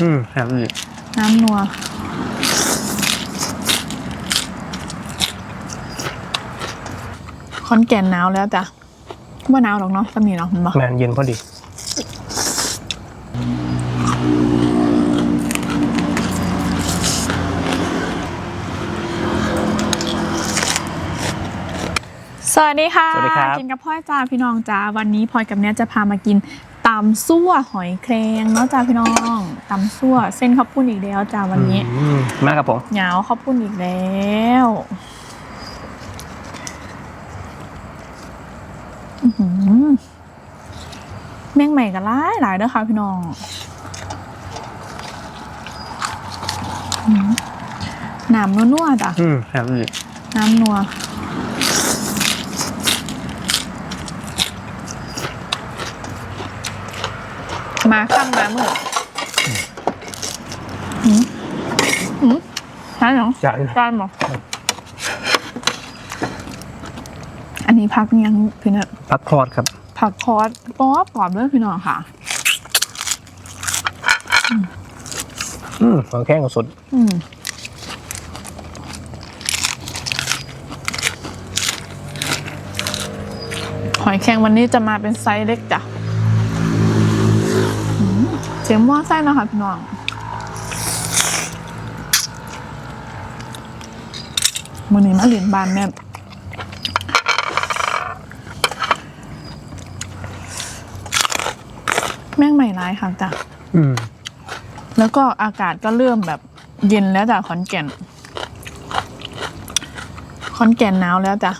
อืมครับพี่น้ำนัว คอนแก่นหนาวแล้วจ้ะว่าหนาวหรอกเนาะสมีเนาะเห็นปะแมนเย็นพอดี สวัสดีค่ะสวัสดีครับกินกับพ่อยจ้าพี่น้องจ้าวันนี้พลอยกับเนี้ยจะพามากินตำซั่วหอยแครงเนาะจ้าพี่น้องตำซั่วเส้นข้าวปุ้นอีกแล้วจ้าวันนี้อืมมาครับผมเหงาข้าวปุ้นอีกแล้วอื้อหือแมงใหม่กันหลายหลายเด้อค่ะพี่น้องอื้อหือน้ำนัวๆจ้ะอืมครับพี่น้ำนัว มาค่ำมาเมื่อหืมหืมใช่เหรอจานจานเหรออันนี้พักยังพี่เนอะพักคลอดครับ ผักคอสป๊อบกรอบด้วยพี่น้องค่ะ อืมของแข้งกับสดอืมหอยแครงวันนี้จะมาเป็นไซส์เล็กจ้ะอืม เสียงว่าไส้นะคะพี่น้องมือนี้มาเหรียญบานแม่แม่งใหม่ร้ายค่ะจ้ะอืม แล้วก็อากาศก็เริ่มแบบเย็นแล้วจ้ะขอนแก่น ขอนแก่นหนาวแล้วจ้ะ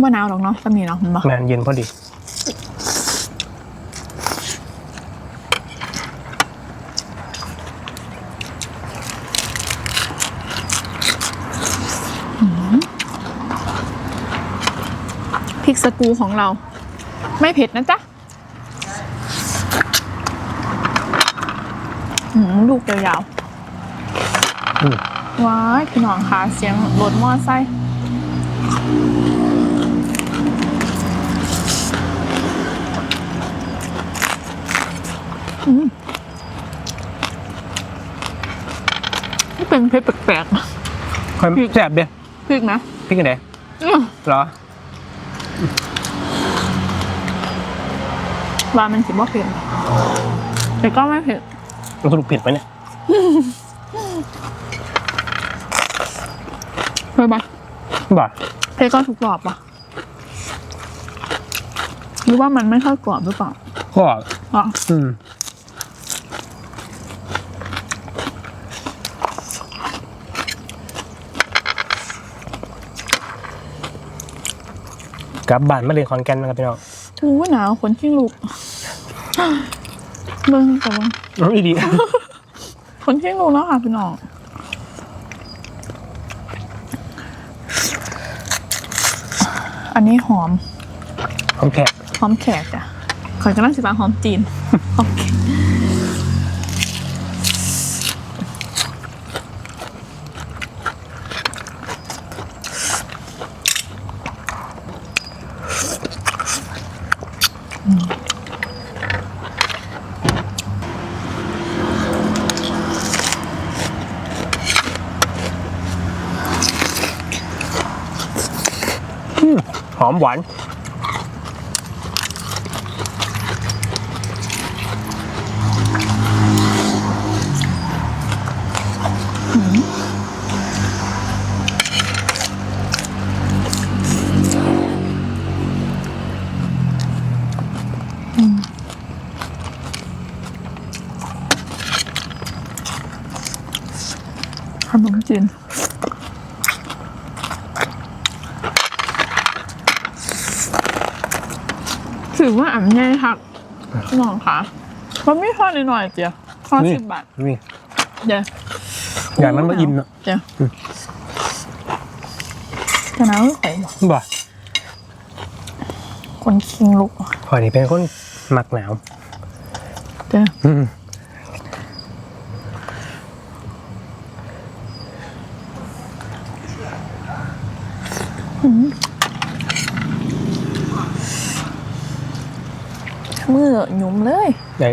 ว่าหนาวหรอกเนาะสมีเนาะเห็นปะแมนเย็นพอดี สกรูของเรา ไม่เผ็ดนะจ๊ะหืมลูกยาวอืมๆว้ายพี่น้องคะเสียงรถมอไซค์อืมนี่เป็นเผ็ดแปลกค่อยพริกแซ่บเดียๆพริกนะพริกกันไหนอื้อเหรอ ว่ามันสิบ่เผ็ดแต่ก็ไม่เผ็ดมันสรุปผิดไหมเนี่ยเผ็ดปะบ่าเผ็ดก็ถูกกรอบปะหรือว่ามันไม่ค่อยกรอบหรือเปล่าก็อ๋ออืม กลับบ้านมาเรียนคอนแกนนะครับพี่น้องอู้หนาวขนขี้ลุกเบิ่งกับเบิ่งน้องอีดีขนขี้ลุกแล้วค่ะพี่น้องอันนี้หอม หอมแขกหอมแขกจ้ะขอยกำลังสิบาหอมจีนหอมแขก หอมหวาน ขนมจีน ถือว่าอ่ำง่ายค่ะพี่น้องค่ะมันไม่ทอดนิดหน่อยเจียวทอดนี่สิบบาทนี่เดี๋ยวอย่างนั้นมาอิ่มเนอะเดี๋ยวจะน้ำไม่ไหวบอกบ่าคนคิงลุกข่อยนี่เป็นคนมักหนาวเดี๋ย เลยเอญ่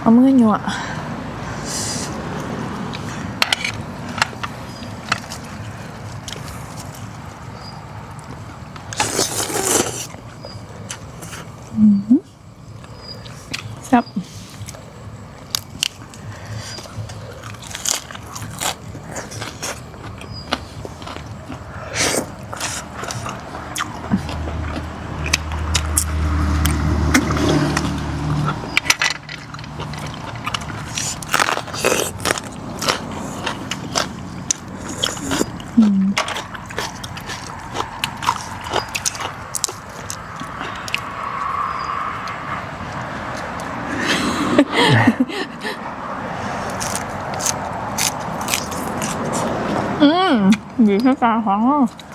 เอามือหยั่วครับ ดีแค่ต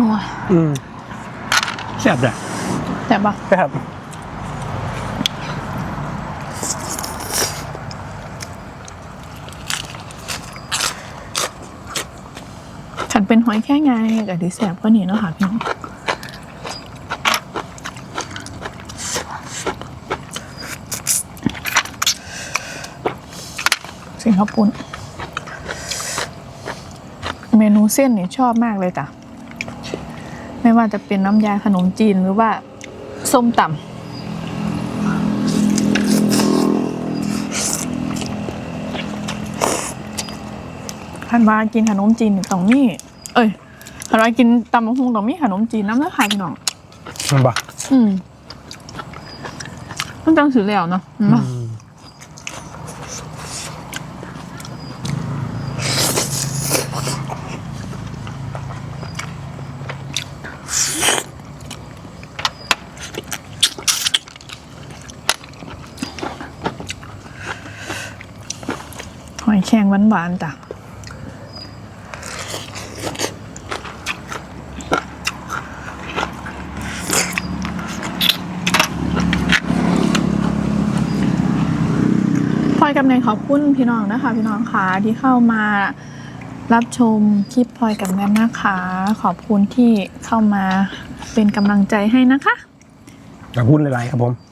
นัวอืมแซ่บเลยแต่บปะแซ่บฉันเป็นหอยแค่ไงกับที่แสบก็นี่เนาะค่ะพี่น้องสิงคโปร์เมนูเส้นนี่ชอบมากเลยจ้ะไม่ ว่าจะเป็นน้ำยาขนมจีนหรือว่าส้มตำคันว่ากินขนมจีนนี่ต้องมีเอ้ยคันว่ากินตำมะฮุงต้องมีขนมจีนน้ำเลือดไข่พี่น้องมันบ่อืมมันจังสือแล้วเนาะอืม อืม หอยแครง หวานจ้ะพลอยกับแนนขอบคุณพี่น้องนะคะ พี่น้องค่ะที่เข้ามารับชมคลิปพลอยกับแนนนะคะ ขอบคุณที่เข้ามาเป็นกำลังใจให้นะคะ ขอบคุณหลาย ๆ ครับผม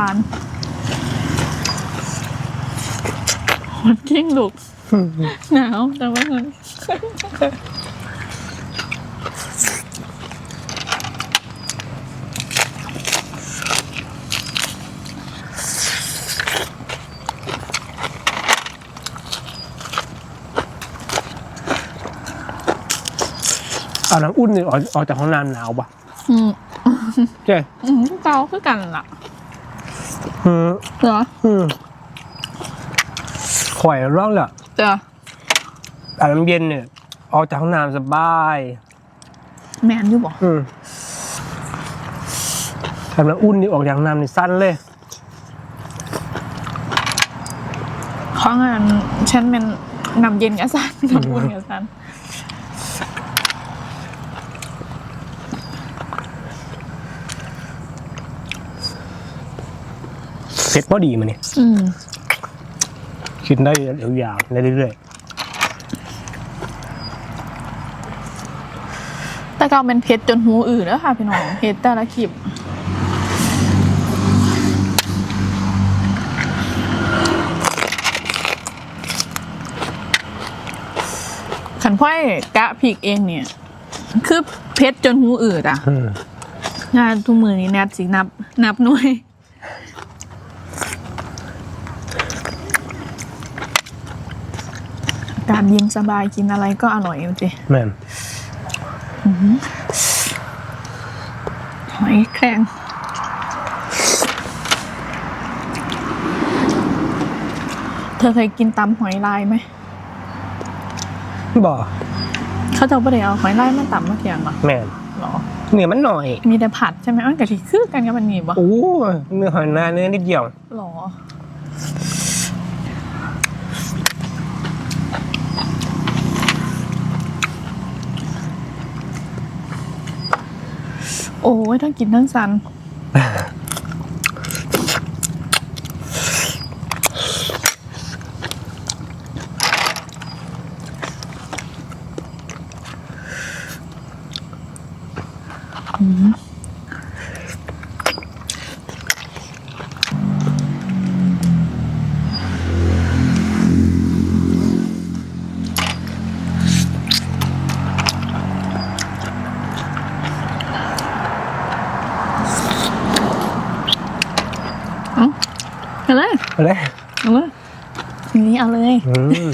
วานหวานจริงลูก หนาวแต่ว่ามันเอาน้ำอุ่นนี่ออกออกจากห้องน้ำหนาวป่ะอืมใช่อืมเกาคือกันล่ะ อืมเหรออืมข่อยร้องเลยเจออาบน้ำเย็นเนี่ย ออกจากห้องน้ำสบาย แมนอยู่บอกอืมทำน้ำอุ่นนี่ออกจากห้องน้ำนี่สั้นเลย ข้องานฉันเป็นนำเย็นกับซันนำอุ่นกับซัน เผ็ดพอดีมันนี่อืมกินได้ยาวๆได้เรื่อยแต่เกาเป็นเพชรจนหูอื่นแล้วค่ะพี่น้องเพชรแต่ละคลิปขันพ่อยกะผิกเองเนี่ย คือเพชรจนหูอืดอะๆอืมงานทุกมือนี้แนทสินับ นับหน่วยากาศเย็นสบายกินอะไรก็อร่อยอยู่จิแม่นหอยแครงเธอเคยกินตำหอยลายไหมบ่เขาจะไม่ได้เอาหอยลายมาตำมาเทียงเหรอแม่นหรอเนื้อมันหน่อย มีแต่ผัดใช่ไหมมันกะทิคือกันกับมันนี่บ่โอ้เนื้อหอยนาเนื้อนิดเดียวหรอ โอ้ยทั้งกินทั้งสัน อืม เอาเลยอืม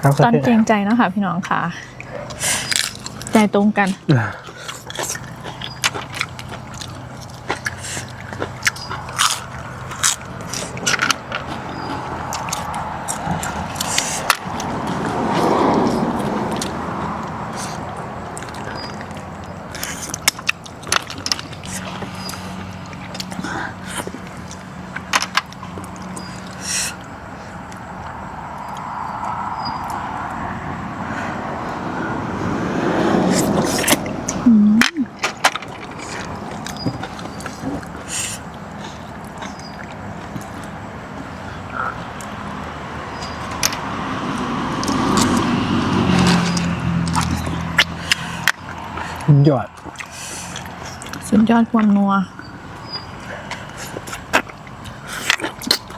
เอาตอนเกรงใจเนาะค่ะ พี่น้องค่ะ ใจตรงกันหยอด สุดยอดความนัว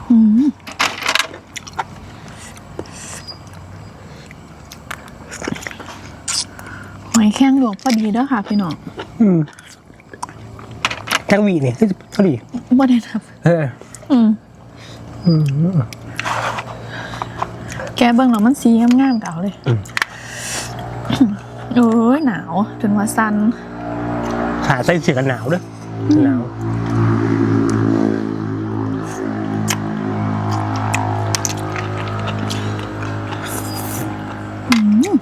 อืมหอยแข้งหลวกพอดีเด้อค่ะพี่น้องอืมแค่วีนี่ที่เท่าไหร่บ่ได้ทับ เออ อืม อืมแกเบิ่งแล้วมันสีงามๆเก่าเลยอืมโอ้ยหนาว จนว่าสั่น ขาใส่เสื้อกันหนาวด้วยหนาวอืม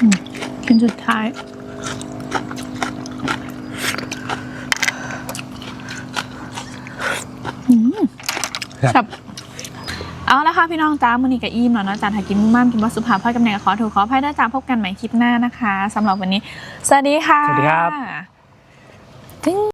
อืมกินสุดท้าย ครับครับเอาละค่ะพี่น้องจ้ามือนี้กับอิ่มแล้วนะจ๊ะถ้ากินมุ่งมั่นกินวัตสุภาพพ่อยกำเนิดขอถูกขออภัยด้วยจ้าพบกันใหม่คลิปหน้านะคะสำหรับวันนี้ สวัสดีค่ะ สวัสดีครับถึง